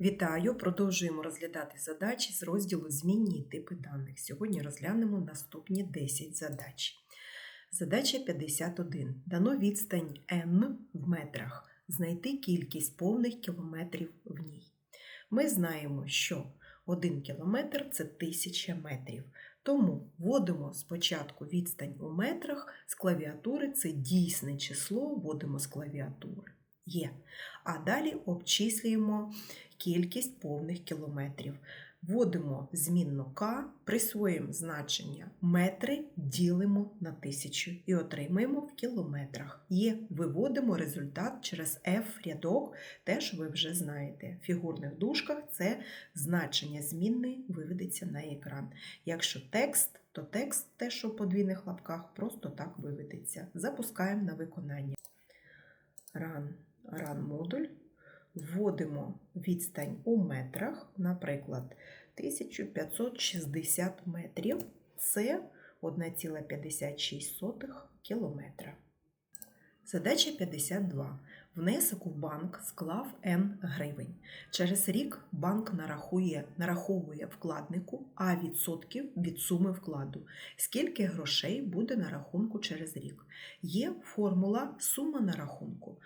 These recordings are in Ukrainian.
Вітаю! Продовжуємо розглядати задачі з розділу Змінні типи даних. Сьогодні розглянемо наступні 10 задач. Задача 51. Дано відстань n в метрах. Знайти кількість повних кілометрів в ній. Ми знаємо, що 1 кілометр це 1000 метрів. Тому вводимо спочатку відстань у метрах з клавіатури, це дійсне число, вводимо з клавіатури. Є. А далі обчислюємо кількість повних кілометрів. Вводимо змінну К, присвоїмо значення метри, ділимо на тисячу і отримаємо в кілометрах. Є, виводимо результат через F рядок, теж ви вже знаєте. В фігурних дужках це значення змінної виведеться на екран. Якщо текст, то текст теж що в подвійних лапках просто так виведеться. Запускаємо на виконання. Run, run модуль. Вводимо відстань у метрах, наприклад, 1560 метрів це 1,56 кілометра. Задача 52. Внесок у банк склав N гривень. Через рік банк нарахує, нараховує вкладнику А відсотків від суми вкладу. Скільки грошей буде на рахунку через рік? Є формула сума на рахунку.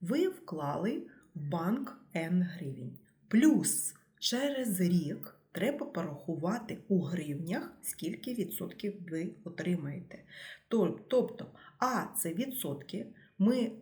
Ви вклали банк N гривень. Плюс через рік треба порахувати у гривнях, скільки відсотків ви отримаєте. Тобто, А це відсотки. Ми,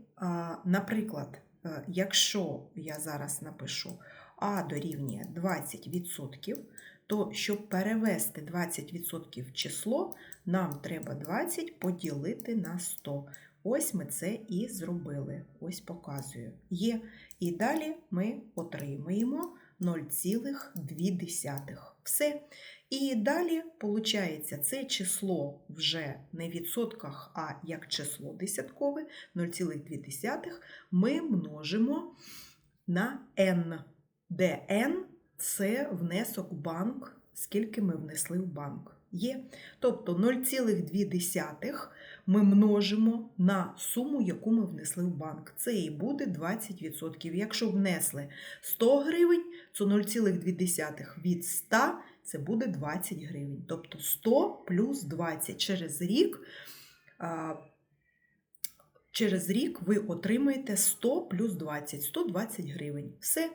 наприклад, е, якщо я зараз напишу А дорівнює 20%, то щоб перевести 20% в число, нам треба 20 поділити на 100. Ось ми це і зробили. Ось показую. Є. І далі ми отримаємо 0,2. Все. І далі, виходить, це число вже не в відсотках, а як число десяткове, 0,2 ми множимо на n, де n це внесок в банк, скільки ми внесли в банк. Є. Тобто 0,2 ми множимо на суму, яку ми внесли в банк. Це і буде 20%. Якщо внесли 100 гривень, то 0,2 від 100 це буде 20 гривень. Тобто 100 плюс 20 через рік. Через рік ви отримаєте 100 плюс 20, 120 гривень. Все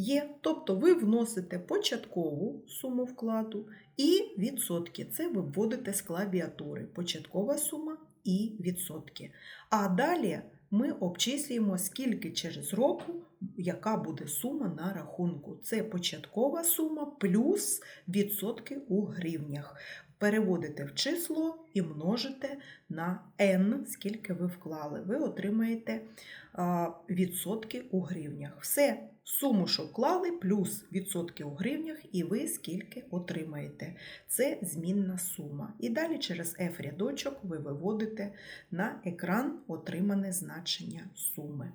є. Тобто ви вносите початкову суму вкладу і відсотки. Це ви вводите з клавіатури. Початкова сума і відсотки. А далі ми обчислюємо, скільки через року, яка буде сума на рахунку. Це початкова сума плюс відсотки у гривнях. Переводите в число і множите на n, скільки ви вклали. Ви отримаєте відсотки у гривнях. Все, суму, що вклали, плюс відсотки у гривнях, і ви скільки отримаєте. Це змінна сума. І далі через F рядочок ви виводите на екран отримане значення суми.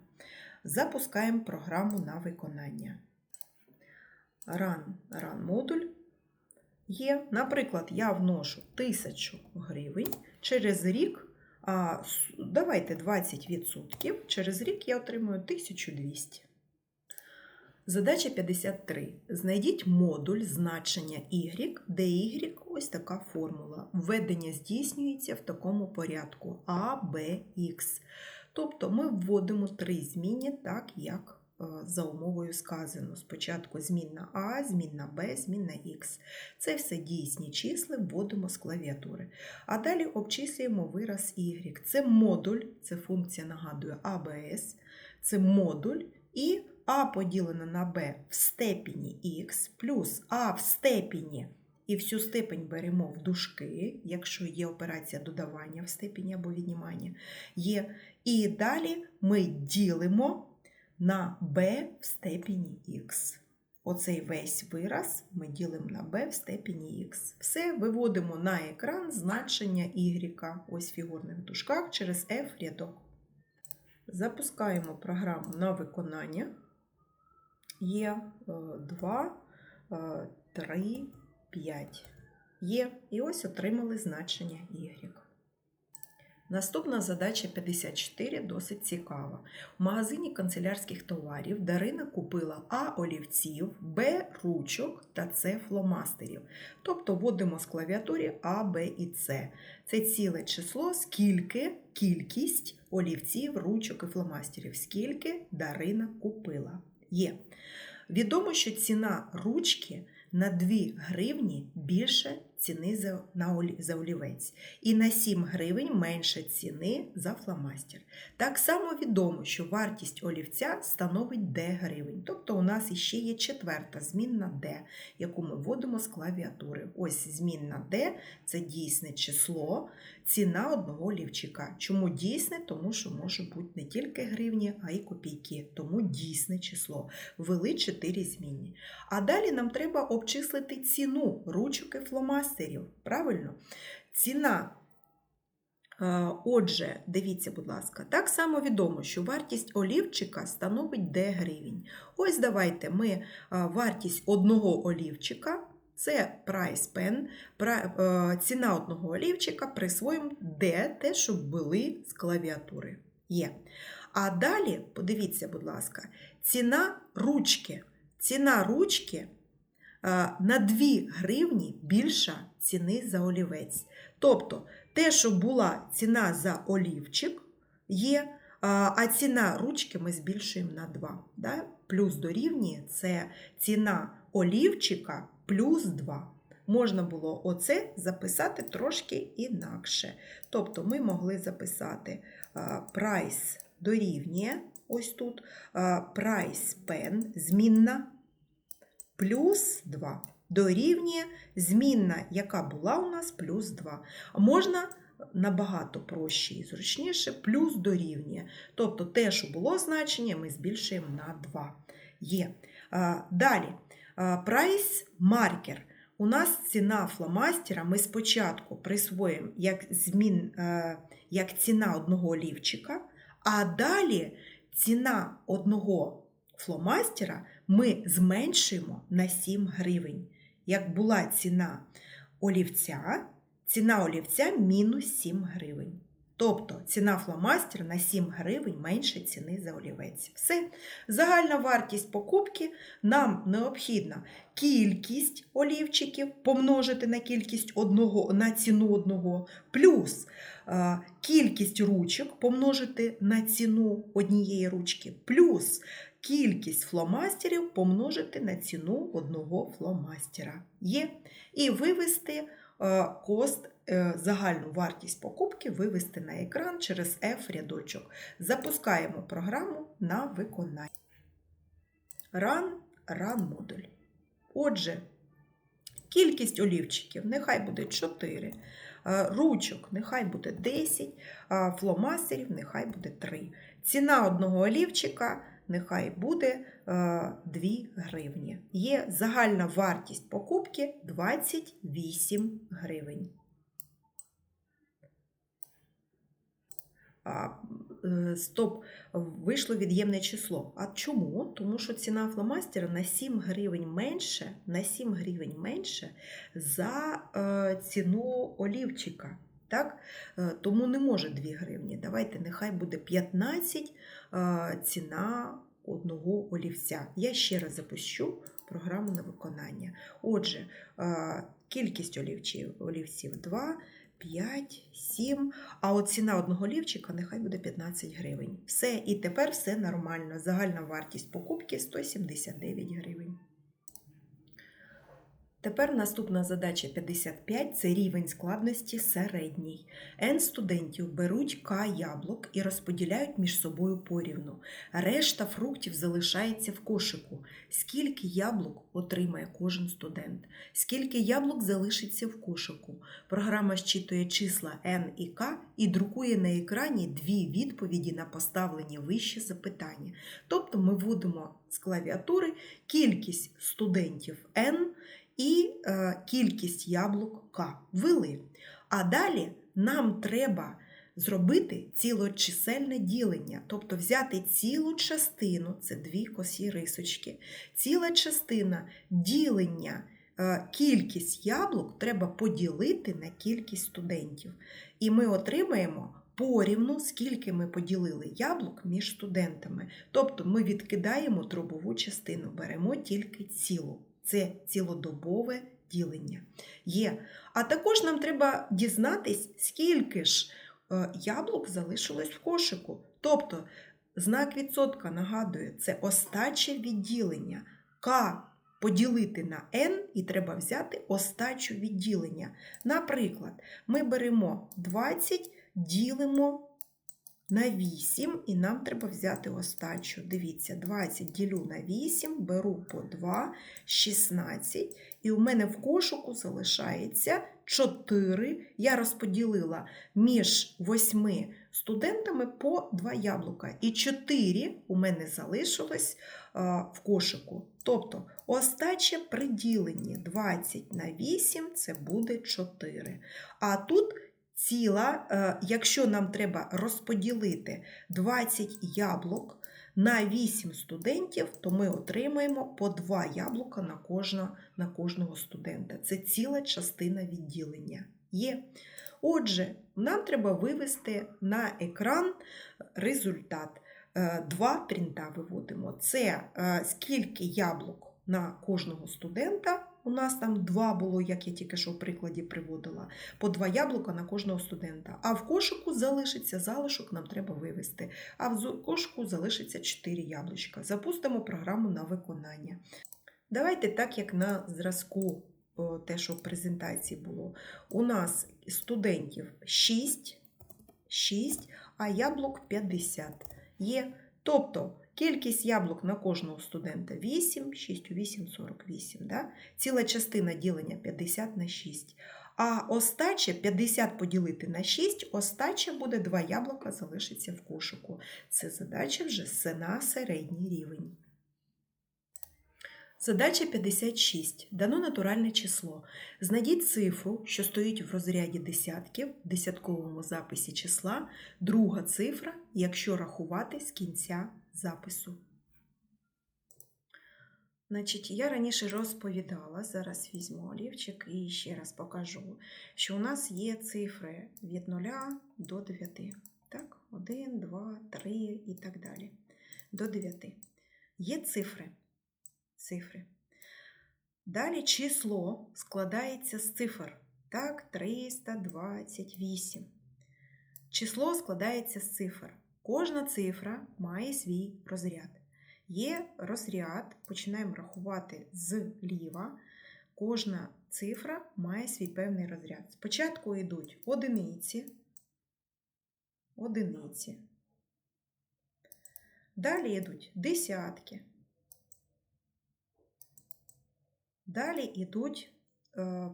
Запускаємо програму на виконання. Run, Run модуль є. Наприклад, я вношу 1000 гривень через рік. А, Давайте 20%. Через рік я отримую 1200. Задача 53. Знайдіть модуль значення y, де y ось така формула. Введення здійснюється в такому порядку А, Б, Х. Тобто ми вводимо три змінні, так як е, за умовою сказано. Спочатку змінна А, змінна Б, змінна Х. Це все дійсні числи вводимо з клавіатури. А далі обчислюємо вираз y. Це модуль, це функція нагадує АБС, це модуль і а поділено на b в степені х плюс а в степені, і всю степень беремо в дужки, якщо є операція додавання в степені або віднімання, є. І далі ми ділимо на b в степені х. Оцей весь вираз ми ділимо на b в степені х. Все виводимо на екран значення y, ось в фігурних дужках через f рядок. Запускаємо програму на виконання є 2, 3, 5. Є. І ось отримали значення y. Наступна задача 54 досить цікава. В магазині канцелярських товарів Дарина купила А олівців, Б ручок та С фломастерів. Тобто вводимо з клавіатурі А, Б і С. Це ціле число, скільки кількість олівців, ручок і фломастерів, скільки Дарина купила. Є. Відомо, що ціна ручки на 2 гривні більше ціни за, олівець, і на 7 гривень менше ціни за фломастер. Так само відомо, що вартість олівця становить d гривень. Тобто у нас іще є четверта змінна d, яку ми вводимо з клавіатури. Ось змінна d це дійсне число, ціна одного олівчика. Чому дійсне? Тому що може бути не тільки гривні, а й копійки. Тому дійсне число. Ввели 4 змінні. А далі нам треба обчислити ціну ручок і фломастерів. Правильно? Ціна. е, Отже, дивіться, будь ласка, так само відомо, що вартість олівчика становить d гривень. Ось давайте ми е, вартість одного олівчика, це price pen, е, ціна одного олівчика присвоїмо d, те, щоб були з клавіатури. Є. А далі, подивіться, будь ласка, ціна ручки. Ціна ручки на 2 гривні більша ціни за олівець. Тобто, те, що була ціна за олівчик, є, а ціна ручки ми збільшуємо на 2. Да? Плюс дорівнює це ціна олівчика плюс 2. Можна було оце записати трошки інакше. Тобто ми могли записати прайс дорівнює, ось тут, прайс пен, змінна, плюс 2. Дорівнює змінна, яка була у нас, плюс 2. Можна набагато проще і зручніше, плюс дорівнює. Тобто те, що було значення, ми збільшуємо на 2. Є. Далі, прайс маркер. У нас ціна фломастера ми спочатку присвоїмо як, змін, е, як ціна одного олівчика, а далі ціна одного фломастера ми зменшуємо на 7 гривень. Як була ціна олівця, ціна олівця мінус 7 гривень. Тобто ціна фломастера на 7 гривень менше ціни за олівець. Все. Загальна вартість покупки нам необхідна кількість олівчиків помножити на кількість одного, на ціну одного, плюс е, кількість ручок помножити на ціну однієї ручки, плюс кількість фломастерів помножити на ціну одного фломастера. Є. І вивести е, кост, е, загальну вартість покупки вивести на екран через F-рядочок. Запускаємо програму на виконання. Run, Run модуль. Отже, кількість олівчиків нехай буде 4, е, ручок нехай буде 10, фломастерів нехай буде 3. Ціна одного олівчика нехай буде е, 2 гривні. Є загальна вартість покупки 28 гривень. Е, Стоп, вийшло від'ємне число. А чому? Тому що ціна фломастера на 7 гривень менше, на 7 гривень менше за е, ціну олівчика. Так? Е, Тому не може 2 гривні. Давайте, нехай буде 15 е, ціна одного олівця. Я ще раз запущу програму на виконання. Отже, е, кількість олівців, олівців 2, 5, 7, а от ціна одного олівчика нехай буде 15 гривень. Все, і тепер все нормально. Загальна вартість покупки 179 гривень. Тепер наступна задача 55 це рівень складності середній. N студентів беруть К яблук і розподіляють між собою порівну. Решта фруктів залишається в кошику. Скільки яблук отримає кожен студент? Скільки яблук залишиться в кошику? Програма щитує числа N і K і друкує на екрані дві відповіді на поставлені вище запитання. Тобто ми вводимо з клавіатури кількість студентів N і е, кількість яблук К. Ввели. А далі нам треба зробити цілочисельне ділення, тобто взяти цілу частину, це дві косі рисочки, ціла частина ділення. е, Кількість яблук треба поділити на кількість студентів. І ми отримаємо порівну, скільки ми поділили яблук між студентами. Тобто ми відкидаємо дробову частину, беремо тільки цілу. Це цілодобове ділення. Є. А також нам треба дізнатись, скільки ж е, яблук залишилось в кошику. Тобто знак відсотка нагадує, це остаче відділення. К поділити на n і треба взяти остачу відділення. Наприклад, ми беремо 20, ділимо на 8, і нам треба взяти остачу. Дивіться, 20 ділю на 8, беру по 2, 16. І у мене в кошику залишається 4. Я розподілила між 8 студентами по 2 яблука. І 4 у мене залишилось в кошику. Тобто остаче при діленні 20 на 8 це буде 4. А тут ціла, е, якщо нам треба розподілити 20 яблук на 8 студентів, то ми отримаємо по 2 яблука на, кожна, на кожного студента. Це ціла частина відділення. Є. Отже, нам треба вивести на екран результат. Е, Два принта виводимо. Це е, скільки яблук на кожного студента. У нас там два було, як я тільки що в прикладі приводила, по два яблука на кожного студента. А в кошику залишиться залишок, нам треба вивести. А в кошику залишиться 4 яблучка. Запустимо програму на виконання. Давайте так, як на зразку, те, що в презентації було. У нас студентів 6, 6 а яблук 50 є. Тобто кількість яблук на кожного студента 8, 6 у 8, 48. Да? Ціла частина ділення 50 на 6. А остача 50 поділити на 6, остача буде 2 яблука залишиться в кошику. Це задача вже на середній рівень. Задача 56. Дано натуральне число. Знайдіть цифру, що стоїть в розряді десятків в десятковому записі числа, друга цифра, якщо рахувати з кінця запису. Значить, я раніше розповідала, зараз візьму олівчик і ще раз покажу, що у нас є цифри від 0 до 9. Так, 1, 2, 3 і так далі. До 9. Є цифри. Цифри. Далі число складається з цифр. Так, 328. Число складається з цифр. Кожна цифра має свій розряд. Є розряд, починаємо рахувати зліва. Кожна цифра має свій певний розряд. Спочатку йдуть одиниці, одиниці. Далі йдуть десятки. Далі йдуть е,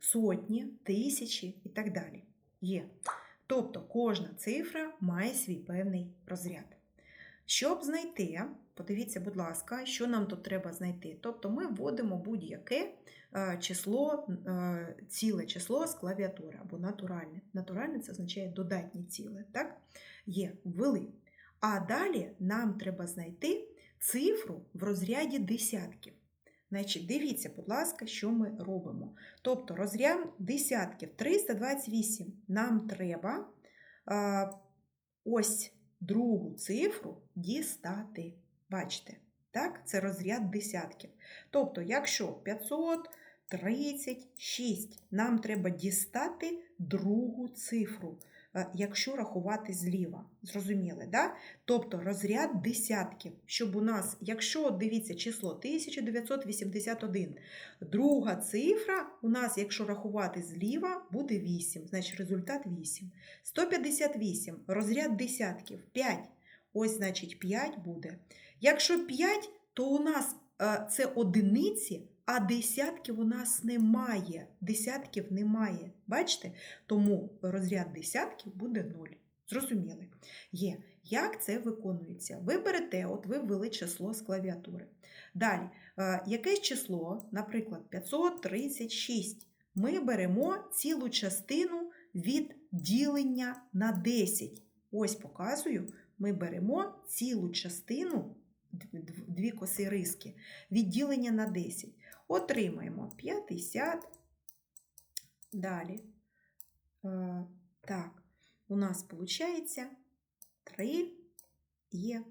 сотні, тисячі і так далі. Є. Тобто кожна цифра має свій певний розряд. Щоб знайти, подивіться, будь ласка, що нам тут треба знайти. Тобто ми вводимо будь-яке е, число, е, ціле число з клавіатури або натуральне. Натуральне це означає додатнє ціле. Так? Є, ввели. А далі нам треба знайти цифру в розряді десятків. Значить, дивіться, будь ласка, що ми робимо. Тобто розряд десятків 328. Нам треба а, ось другу цифру дістати. Бачите, так? Це розряд десятків. Тобто, якщо 536, нам треба дістати другу цифру, якщо рахувати зліва. Зрозуміли, да? Тобто розряд десятків, щоб у нас, якщо дивіться число 1981, друга цифра у нас, якщо рахувати зліва, буде 8, значить результат 8. 158 розряд десятків 5. Ось, значить, 5 буде. Якщо 5, то у нас е, це одиниці, а десятків у нас немає. Десятків немає. Бачите? Тому розряд десятків буде 0. Зрозуміли? Є. Як це виконується? Ви берете, от ви ввели число з клавіатури. Далі, е, якесь число, наприклад, 536. Ми беремо цілу частину від ділення на 10. Ось показую, ми беремо цілу частину, дві коси риски, від ділення на 10. Отримаємо 50. Далі. Е, Так. у нас виходить 3 є.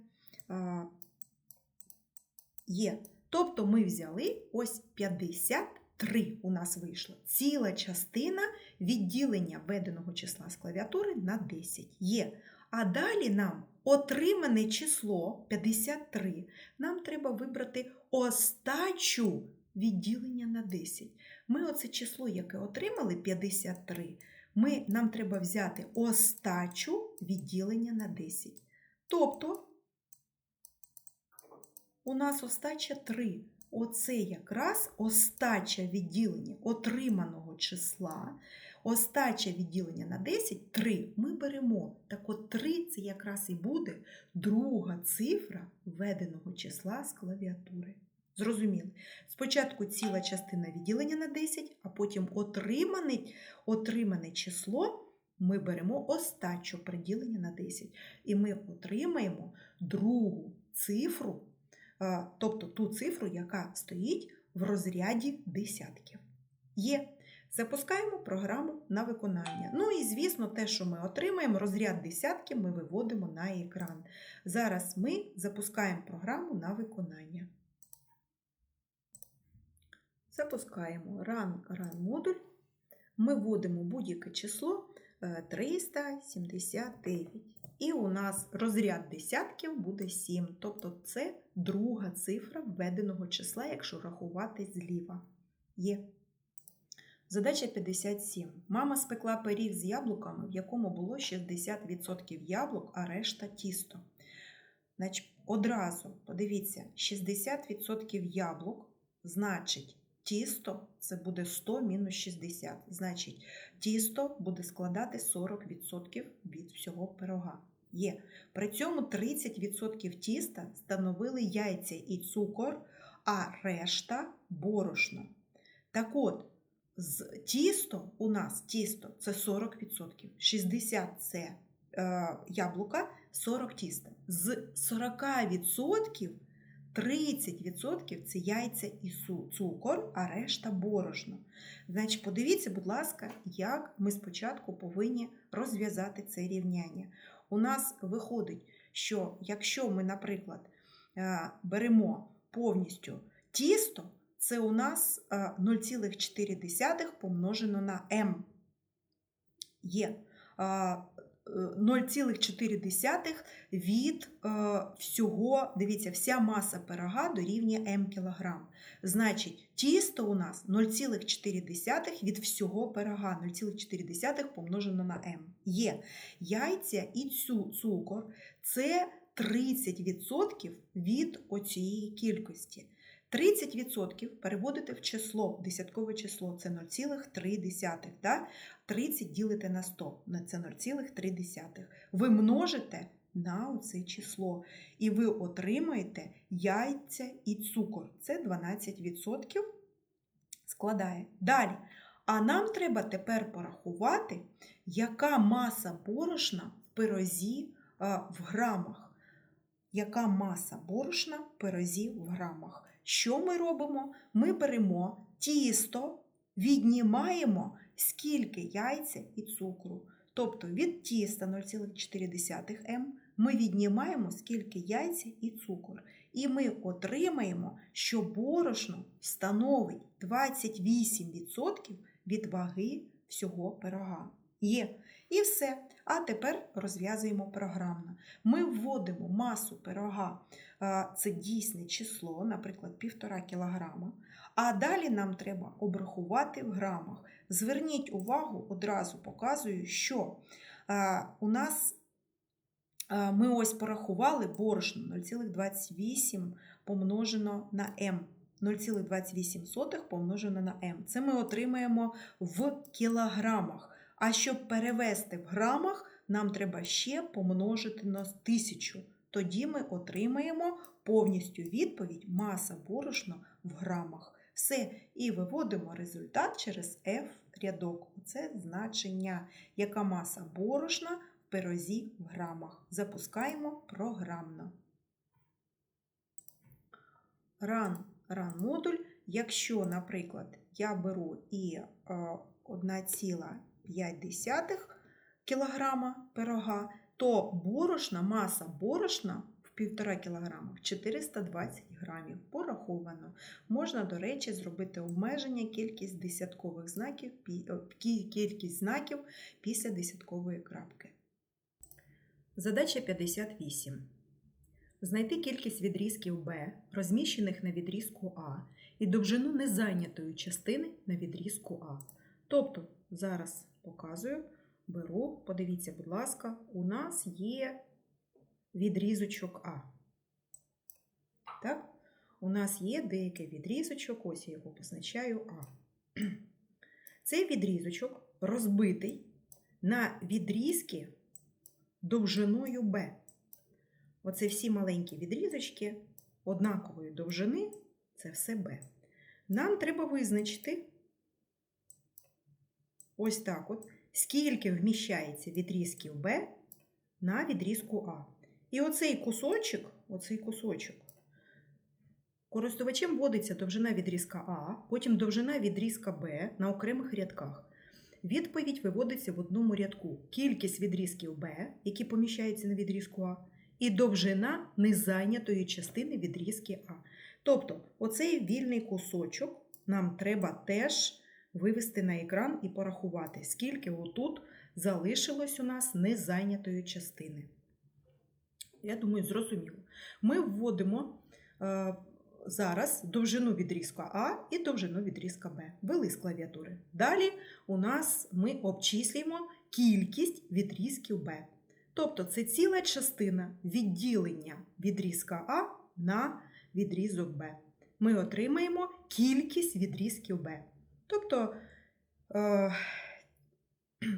Є. Тобто ми взяли ось 53 у нас вийшло. Ціла частина відділення введеного числа з клавіатури на 10 є. А далі нам отримане число 53. Нам треба вибрати остачу відділення на 10. Ми оце число, яке отримали 53, ми, нам треба взяти остачу відділення на 10. Тобто у нас остача 3. Оце якраз остача відділення отриманого числа. Остача відділення на 10 3 ми беремо. Так от 3 це якраз і буде друга цифра введеного числа з клавіатури. Зрозуміли? Спочатку ціла частина відділення на 10, а потім отримане, отримане число ми беремо остачу приділення на 10. І ми отримаємо другу цифру, тобто ту цифру, яка стоїть в розряді десятків. Є. Запускаємо програму на виконання. Ну і, звісно, те, що ми отримаємо, розряд десятків ми виводимо на екран. Зараз ми запускаємо програму на виконання. Запускаємо Run, Run модуль. Ми вводимо будь-яке число е, 379. І у нас розряд десятків буде 7. Тобто це друга цифра введеного числа, якщо рахувати зліва. Є. Задача 57. Мама спекла пиріг з яблуками, в якому було 60% яблук, а решта тісто. Значить, одразу подивіться, 60% яблук, значить, тісто це буде 100 мінус 60. Значить, тісто буде складати 40% від всього пирога. Є. При цьому 30% тіста становили яйця і цукор, а решта борошно. Так от, з тісто у нас тісто це 40%, 60 це е, яблука, 40 тіста. З 40% 30% це яйця і цукор, а решта борошно. Значить, подивіться, будь ласка, як ми спочатку повинні розв'язати це рівняння. У нас виходить, що якщо ми, наприклад, е, беремо повністю тісто, це у нас 0,4 помножено на m. Є 0,4 від всього, дивіться, вся маса пирога дорівнює m кілограм. Значить, тісто у нас 0,4 від всього пирога, 0,4 помножено на m. Є яйця і цю цукор це 30% від оцієї кількості. 30% переводите в число, десяткове число це 0,3. Да? 30 ділите на 100, це 0,3. Ви множите на оце число. І ви отримаєте яйця і цукор. Це 12% складає. Далі. А нам треба тепер порахувати, яка маса борошна в пирозі в грамах. Яка маса борошна в пирозі в грамах? Що ми робимо? Ми беремо тісто, віднімаємо скільки яйця і цукру. Тобто від тіста 0,4 м ми віднімаємо скільки яйця і цукор. І ми отримаємо, що борошно становить 28% від ваги всього пирога. Є. І все. А тепер розв'язуємо програмно. Ми вводимо масу пирога, це дійсне число, наприклад, 1,5 кг. А далі нам треба обрахувати в грамах. Зверніть увагу, одразу показую, що у нас ми ось порахували борошно 0,28 помножено на М. 0,28 помножено на М. Це ми отримаємо в кілограмах. А щоб перевести в грамах, нам треба ще помножити на 1000. Тоді ми отримаємо повністю відповідь маса борошна в грамах. Все, і виводимо результат через F рядок. Це значення, яка маса борошна в пирозі в грамах. Запускаємо програмно. Run, run модуль. Якщо, наприклад, я беру і 1,5 кілограма пирога, то борошна, маса борошна в 1,5 кг 420 грамів. Пораховано. Можна, до речі, зробити обмеження кількість десяткових знаків, кількість знаків після десяткової крапки. Задача 58. Знайти кількість відрізків Б, розміщених на відрізку А, і довжину незайнятої частини на відрізку А. Тобто, зараз показую, беру, подивіться, будь ласка, у нас є відрізочок А. Так? У нас є деякий відрізочок, ось я його позначаю А. Цей відрізочок розбитий на відрізки довжиною Б. Оце всі маленькі відрізочки однакової довжини це все Б. Нам треба визначити ось так от, скільки вміщається відрізків Б на відрізку А. І оцей кусочок, оцей кусочок, користувачем вводиться довжина відрізка А, потім довжина відрізка Б на окремих рядках. Відповідь виводиться в одному рядку. Кількість відрізків Б, які поміщаються на відрізку А, і довжина незайнятої частини відрізки А. Тобто, оцей вільний кусочок нам треба теж вивести на екран і порахувати, скільки отут залишилось у нас незайнятої частини. Я думаю, зрозуміло. Ми вводимо е, зараз довжину відрізка А і довжину відрізка Б. Ввели з клавіатури. Далі у нас ми обчислюємо кількість відрізків Б. Тобто це ціла частина відділення відрізка А на відрізок Б. Ми отримаємо кількість відрізків Б. Тобто е,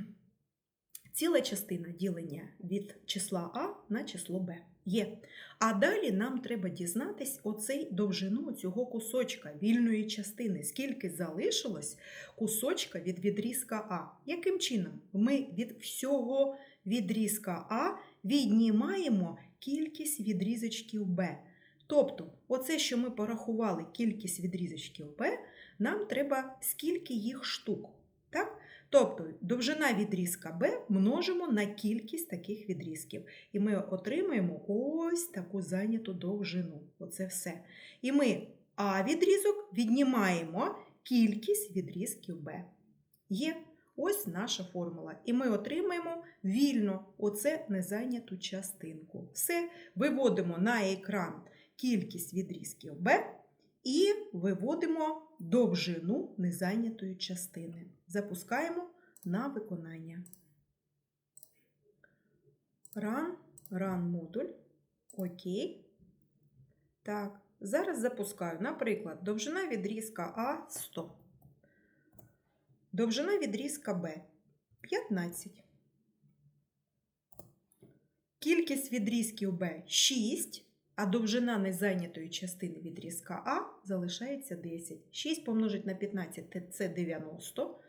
ціла частина ділення від числа А на число Б є. А далі нам треба дізнатись оцей довжину цього кусочка вільної частини, скільки залишилось кусочка від відрізка А. Яким чином? Ми від всього відрізка А віднімаємо кількість відрізочків Б. Тобто, оце, що ми порахували кількість відрізочків Б, нам треба скільки їх штук. Так? Тобто довжина відрізка Б множимо на кількість таких відрізків. І ми отримаємо ось таку зайняту довжину. Оце все. І ми А відрізок віднімаємо кількість відрізків Б. Є ось наша формула. І ми отримаємо вільно оце незайняту частинку. Все, виводимо на екран кількість відрізків Б і виводимо довжину незайнятої частини. Запускаємо на виконання. Run, run модуль. Окей. Так, зараз запускаю. Наприклад, довжина відрізка А 100. Довжина відрізка Б 15. Кількість відрізків Б 6, а довжина незайнятої частини відрізка А залишається 10. 6 помножить на 15 це 90.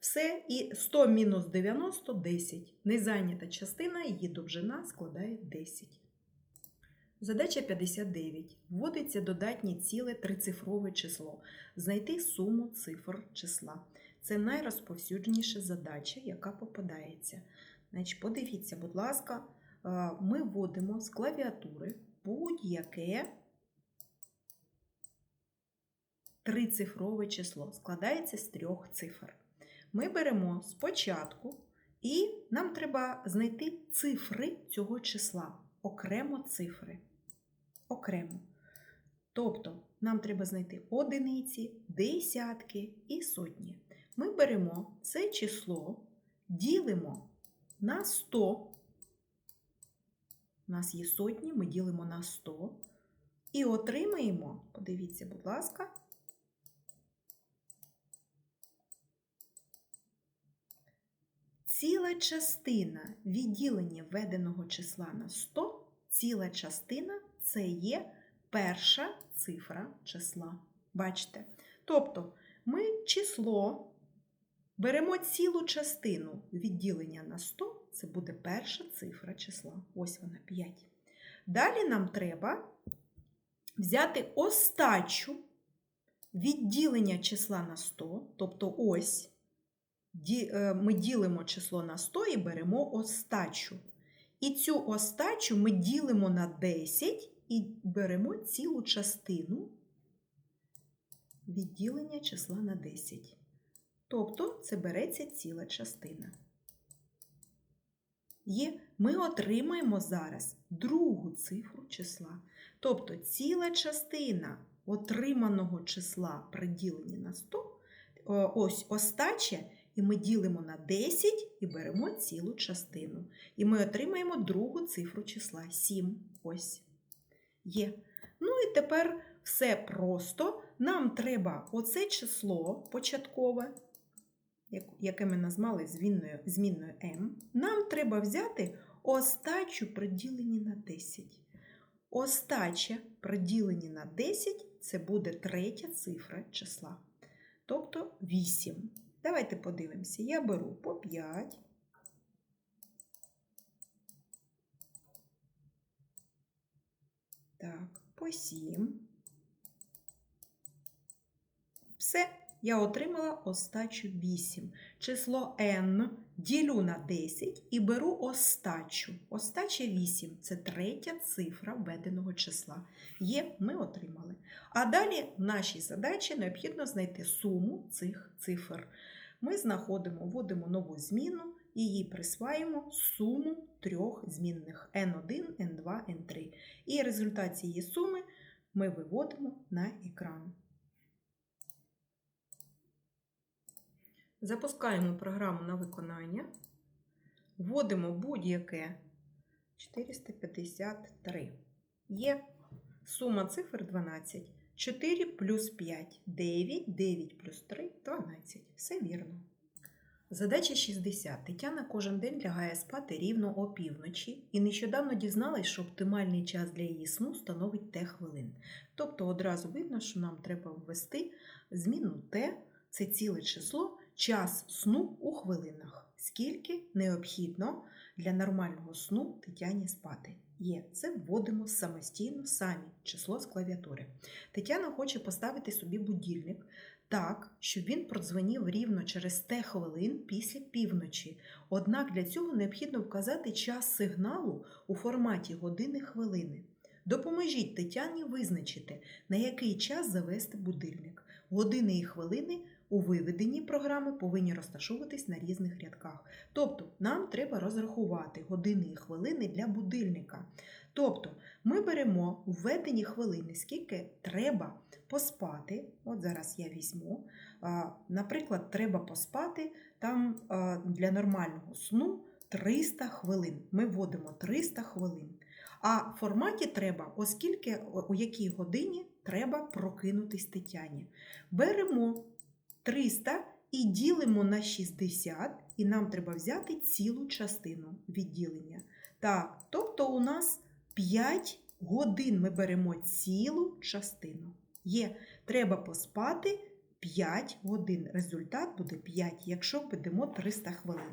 Все, і 100 мінус 90 10. Незайнята частина, її довжина складає 10. Задача 59. Вводиться додатнє ціле трицифрове число. Знайти суму цифр числа. Це найрозповсюдженіша задача, яка попадається. Значить, подивіться, будь ласка, ми вводимо з клавіатури будь-яке трицифрове число. Складається з трьох цифр. Ми беремо спочатку і нам треба знайти цифри цього числа, окремо цифри. Окремо. Тобто нам треба знайти одиниці, десятки і сотні. Ми беремо це число, ділимо на 100. У нас є сотні, ми ділимо на 100 і отримаємо, подивіться, будь ласка, ціла частина відділення введеного числа на 100, ціла частина це є перша цифра числа. Бачите? Тобто ми число беремо цілу частину відділення на 100, це буде перша цифра числа. Ось вона 5. Далі нам треба взяти остачу відділення числа на 100, тобто ось е, ми ділимо число на 100 і беремо остачу. І цю остачу ми ділимо на 10 і беремо цілу частину відділення числа на 10. Тобто це береться ціла частина. Є, ми отримаємо зараз другу цифру числа. Тобто ціла частина отриманого числа при діленні на 100, ось остача, і ми ділимо на 10 і беремо цілу частину. І ми отримаємо другу цифру числа 7. Ось є. Ну і тепер все просто. Нам треба оце число початкове, яке ми назвали змінною, змінною m, нам треба взяти остачу при діленні на 10. Остача при діленні на 10 це буде третя цифра числа. Тобто 8. Давайте подивимося. Я беру по 5. Так, по 7. Все, я отримала остачу 8. Число n ділю на 10 і беру остачу. Остача 8 це третя цифра введеного числа. Є, ми отримали. А далі в нашій задачі необхідно знайти суму цих цифр. Ми знаходимо, вводимо нову зміну і їй присваємо суму трьох змінних n1, n2, n3. І результат цієї суми ми виводимо на екран. Запускаємо програму на виконання. Вводимо будь-яке 453. Є сума цифр 12. 4 плюс 5 9, 9 плюс 3 12. Все вірно. Задача 60. Тетяна кожен день лягає спати рівно опівночі і нещодавно дізналась, що оптимальний час для її сну становить Т хвилин. Тобто одразу видно, що нам треба ввести зміну Т, це ціле число, час сну у хвилинах. Скільки необхідно для нормального сну Тетяні спати? Є. Це вводимо самостійно самі число з клавіатури. Тетяна хоче поставити собі будильник так, щоб він продзвонів рівно через Т хвилин після півночі. Однак для цього необхідно вказати час сигналу у форматі години хвилини. Допоможіть Тетяні визначити, на який час завести будильник. Години і хвилини у виведенні програми повинні розташовуватись на різних рядках. Тобто нам треба розрахувати години і хвилини для будильника. Тобто ми беремо введені хвилини, скільки треба поспати. От зараз я візьму. Наприклад, треба поспати там для нормального сну 300 хвилин. Ми вводимо 300 хвилин. А в форматі треба, оскільки у якій годині треба прокинутись Тетяні. Беремо 300 і ділимо на 60, і нам треба взяти цілу частину відділення. Так, тобто у нас 5 годин ми беремо цілу частину. Є, треба поспати 5 годин. Результат буде 5, якщо введемо 300 хвилин.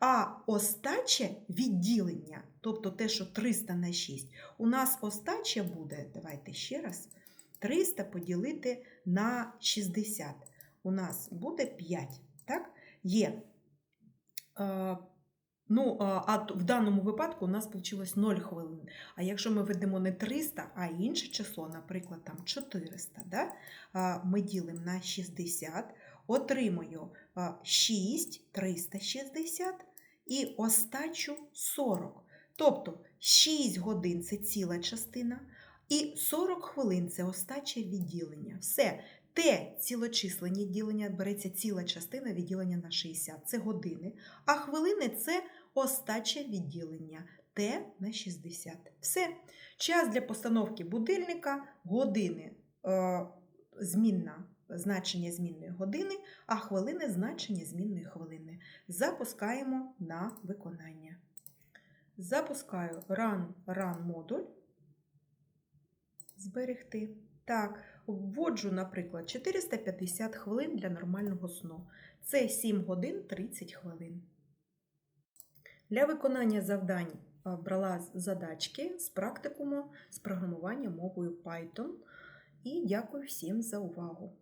А остаче відділення, тобто те, що 300 на 6, у нас остача буде, давайте ще раз, 300 поділити на 60. У нас буде 5. Так? Є. Е, ну, а в даному випадку у нас вийшло 0 хвилин. А якщо ми ведемо не 300, а інше число, наприклад, там 400, да? ми ділимо на 60, отримую 6 360 і остачу 40. Тобто 6 годин це ціла частина, і 40 хвилин це остаче відділення. Все. Те цілочисленні ділення береться ціла частина відділення на 60, це години, а хвилини це остаче відділення Т на 60. Все. Час для постановки будильника, години е, змінна, значення змінної години, а хвилини значення змінної хвилини. Запускаємо на виконання. Запускаю run, run модуль. Зберегти. Так, вводжу, наприклад, 450 хвилин для нормального сну. Це 7 годин 30 хвилин. Для виконання завдань брала задачки з практикуму з програмування мовою Python. І дякую всім за увагу!